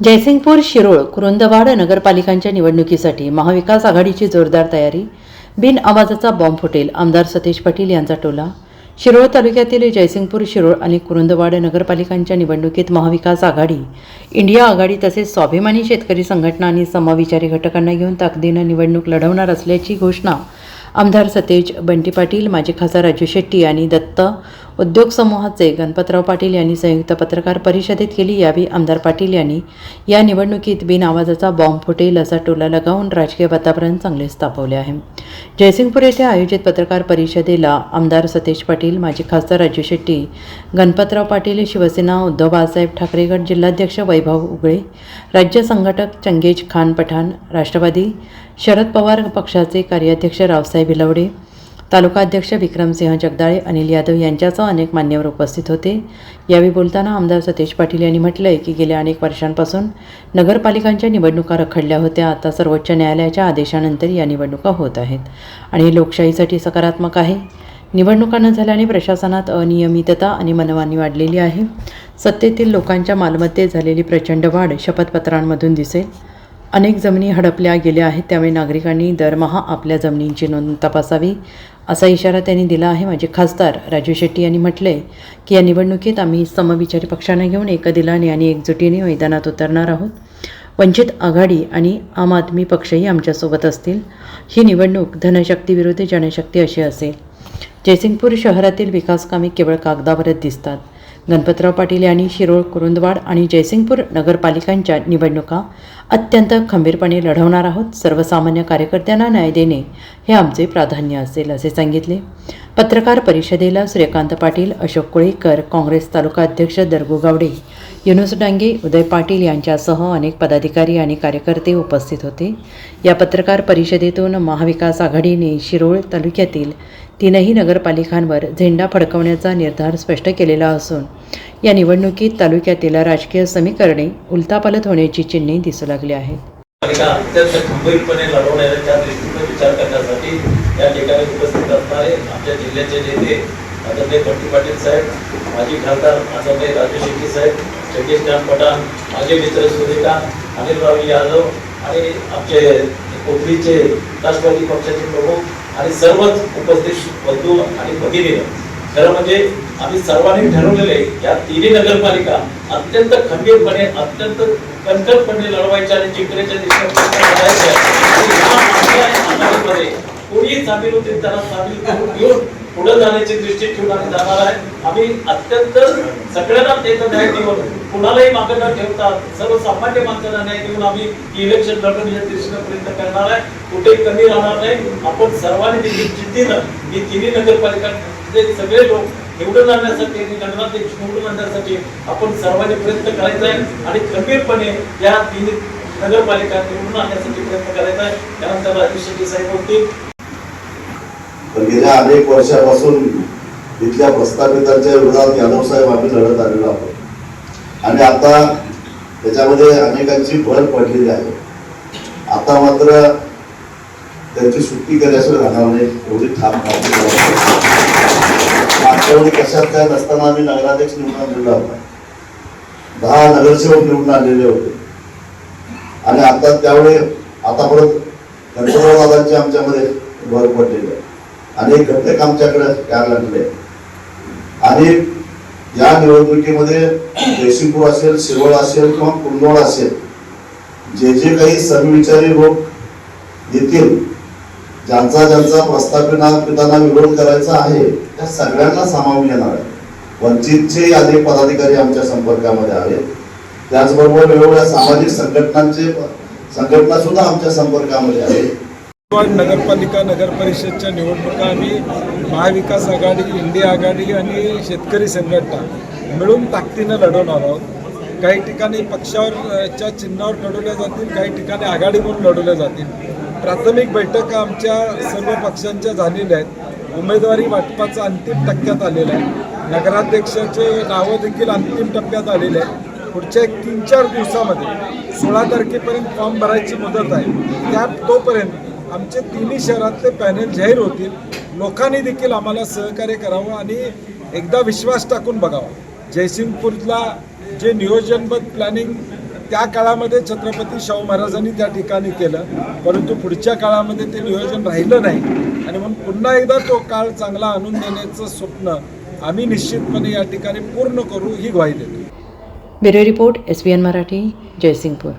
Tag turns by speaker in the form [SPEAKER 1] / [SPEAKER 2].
[SPEAKER 1] जयसिंगपूर शिरोळ कुरुंदवाड नगरपालिकांच्या निवडणुकीसाठी महाविकास आघाडीची जोरदार तयारी. बिन आवाजाचा बॉम्ब फुटेल आमदार सतीश पाटील यांचा टोला. शिरोळ तालुक्यातील जयसिंगपूर शिरोळ आणि कुरुंदवाड नगरपालिकांच्या निवडणुकीत महाविकास आघाडी इंडिया आघाडी तसेच स्वाभिमानी शेतकरी संघटना आणि समविचारी घटकांना घेऊन ताकदीनं निवडणूक लढवणार असल्याची घोषणा आमदार सतेज बंटी पाटील माजी खासदार राजू शेट्टी आणि दत्त उद्योग समूहाचे गणपतराव पाटील यांनी संयुक्त पत्रकार परिषदेत केली. यावेळी आमदार पाटील यांनी या निवडणुकीत बिन आवाजाचा बॉम्ब फुटेल असा टोला लगावून राजकीय वातावरण चांगलेच तापवले आहे. जयसिंगपूर येथे आयोजित पत्रकार परिषदेला आमदार सतेज पाटील माजी खासदार राजू शेट्टी गणपतराव पाटील शिवसेना उद्धव बाळासाहेब ठाकरे गट जिल्हाध्यक्ष वैभव उगळे राज्य संघटक चंगेज खान पठाण राष्ट्रवादी शरद पवार पक्षाचे कार्याध्यक्ष रावसाहेब बिलवडे तालुकाध्यक्ष विक्रमसिंह जगदाळे अनिल यादव यांच्यासह अनेक मान्यवर उपस्थित होते. यावेळी बोलताना आमदार सतेज पाटील यांनी म्हटलं आहे की गेल्या अनेक वर्षांपासून नगरपालिकांच्या निवडणुका रखडल्या होत्या. आता सर्वोच्च न्यायालयाच्या आदेशानंतर या निवडणुका होत आहेत आणि लोकशाहीसाठी सकारात्मक आहे. निवडणुका न झाल्याने प्रशासनात अनियमितता आणि मनमानी वाढलेली आहे. सत्तेतील लोकांच्या मालमत्तेत झालेली प्रचंड वाढ शपथपत्रांमधून दिसेल. अनेक जमिनी हडपल्या गेल्या आहेत. त्यामुळे नागरिकांनी दरमहा आपल्या जमिनींची नोंद तपासावी असा इशारा त्यांनी दिला आहे. माझे खासदार राजू शेट्टी यांनी म्हटले की या निवडणुकीत आम्ही समविचारी पक्षांना घेऊन एकदिलाने आणि एकजुटीने मैदानात उतरणार आहोत. वंचित आघाडी आणि आम आदमी पक्षही आमच्यासोबत असतील. ही निवडणूक धनशक्ती विरुद्ध जनशक्ती अशी असेल. जयसिंगपूर शहरातील विकासकामे केवळ कागदावरच दिसतात. गणपतराव पाटील यांनी शिरोळ कुरुंदवाड आणि जयसिंगपूर नगरपालिकांच्या निवडणुका अत्यंत खंबीरपणे लढवणार आहोत. सर्वसामान्य कार्यकर्त्यांना न्याय देणे हे आमचे प्राधान्य असेल असे सांगितले. पत्रकार परिषदेला सूर्यकांत पाटील अशोक कुळेकर काँग्रेस तालुका अध्यक्ष दरगू गावडे युनुस डांगे उदय पाटील यांच्यासह अनेक पदाधिकारी आणि कार्यकर्ते उपस्थित होते. या पत्रकार परिषदेतून महाविकास आघाडीने शिरोळ तालुक्यातील तीनही नगरपालिकांवर झेंडा फडकवण्याचा निर्धार स्पष्ट केलेला असून या निवडणुकीत तालुक्यातील राजकीय समीकरणे उलतापालत होण्याची चिन्हे दिसू लागली आहेत.
[SPEAKER 2] अत्यंत खंबीरपणे लढवण्याच्या दृष्टीने विचार करण्यासाठी या ठिकाणी उपस्थित असणारे आमच्या जिल्ह्याचे नेते आदरणीय बंटी पाटील साहेब माजी खासदार आदरणीय राजू शेट्टी साहेब जगदीश खान पठाण माझे मित्र सुरेखा अनिल राव यादव आणि आमचे कोथळीचे राष्ट्रवादी पक्षाचे प्रमुख आणि सर्वच उपस्थित बंधू आणि भगिनी खरं म्हणजे आम्ही सर्वांनी ठरवलेले या तिन्ही नगरपालिका अत्यंत खंबीरपणे अत्यंत कणखरपणे लढवायच्या आणि जिंकण्याच्या दिशेने कोणीही सामील होते त्याला सामील करून घेऊन पुढे जाण्याची दृष्टी ठेवून आम्ही जाणार आहे. आम्ही अत्यंत सगळ्यांना त्याचा न्याय देऊन कुणालाही मागे न ठेवता सर्वसामान्य माणसांना न्याय देऊन आम्ही इलेक्शन लढवण्याच्या दृष्टीनं प्रयत्न करणार आहे. कुठेही कमी राहणार नाही. आपण सर्वांनी देखील जिद्दीनं ही तिन्ही नगरपालिकांचे सगळे लोक निवडून आणण्यासाठी आणि नगराध्यक्ष निवडून आणण्यासाठी आपण सर्वांनी प्रयत्न करायचा आहे आणि खंबीरपणे या तिन्ही नगरपालिका निवडून आणण्यासाठी प्रयत्न करायचा आहे. त्यानंतर राजू शेट्टी साहेब
[SPEAKER 3] पण गेल्या अनेक वर्षापासून इथल्या प्रस्थापितांच्या विरोधात यादव साहेब आम्ही लढत आलेलो आहोत. आणि आता त्याच्यामध्ये अनेकांची भर पडलेली आहे. आता मात्र त्यांची सुट्टी केल्याशिवाय राहणार नाही एवढी ठाम खात्री कशात काय नसताना आम्ही नगराध्यक्ष निवडून आणलेला होता दहा नगरसेवक निवडून आणलेले होते. आणि आता त्यावेळी आता परत गणपतराव दादांची आमच्यामध्ये भर पडलेली आहे. अनेक घटक आमच्याकडे यायला लागले. आणि या निवडणुकीमध्ये जयसिंगपूर असेल शिरोळ असेल किंवा कुंडोळ असेल जे जे काही समविचारी लोक येतील ज्यांचा ज्यांचा प्रस्थापिना पितांना विरोध करायचा आहे त्या सगळ्यांना सामावून येणार आहे. वंचितचे अनेक पदाधिकारी आमच्या संपर्कामध्ये आहेत. त्याचबरोबर वेगवेगळ्या सामाजिक संघटनांचे संघटना सुद्धा आमच्या संपर्कामध्ये आहेत.
[SPEAKER 4] नगरपालिका नगर परिषदच्या निवडणुका आम्ही महाविकास आघाडी इंडिया आघाडी आणि शेतकरी संघटना मिळून ताकदीनं लढवणार आहोत. काही ठिकाणी पक्षावरच्या चिन्हावर लढवल्या जातील काही ठिकाणी आघाडी म्हणून लढवल्या जातील. प्राथमिक बैठका आमच्या सर्व पक्षांच्या झालेल्या आहेत. उमेदवारी वाटपाचं अंतिम टप्प्यात आलेलं आहे. नगराध्यक्षाचे नावं देखील अंतिम टप्प्यात आलेले आहेत. पुढच्या एक तीन चार दिवसामध्ये सोळा तारखेपर्यंत फॉर्म भरायची मुदत आहे. त्या तोपर्यंत आमचे तिन्ही शहरातले पॅनल जाहीर होतील. लोकांनी देखील आम्हाला सहकार्य करावं आणि एकदा विश्वास टाकून बघावा. जयसिंगपूरला जे नियोजनबद्ध प्लॅनिंग त्या काळामध्ये छत्रपती शाहू महाराजांनी त्या ठिकाणी केलं परंतु पुढच्या काळामध्ये ते नियोजन राहिलं नाही. आणि म्हणून पुन्हा एकदा तो काळ चांगला आणून देण्याचं स्वप्न आम्ही निश्चितपणे या ठिकाणी पूर्ण करू ही ग्वाही देतो.
[SPEAKER 1] Bureau report S B N Marathi Jaysingpur.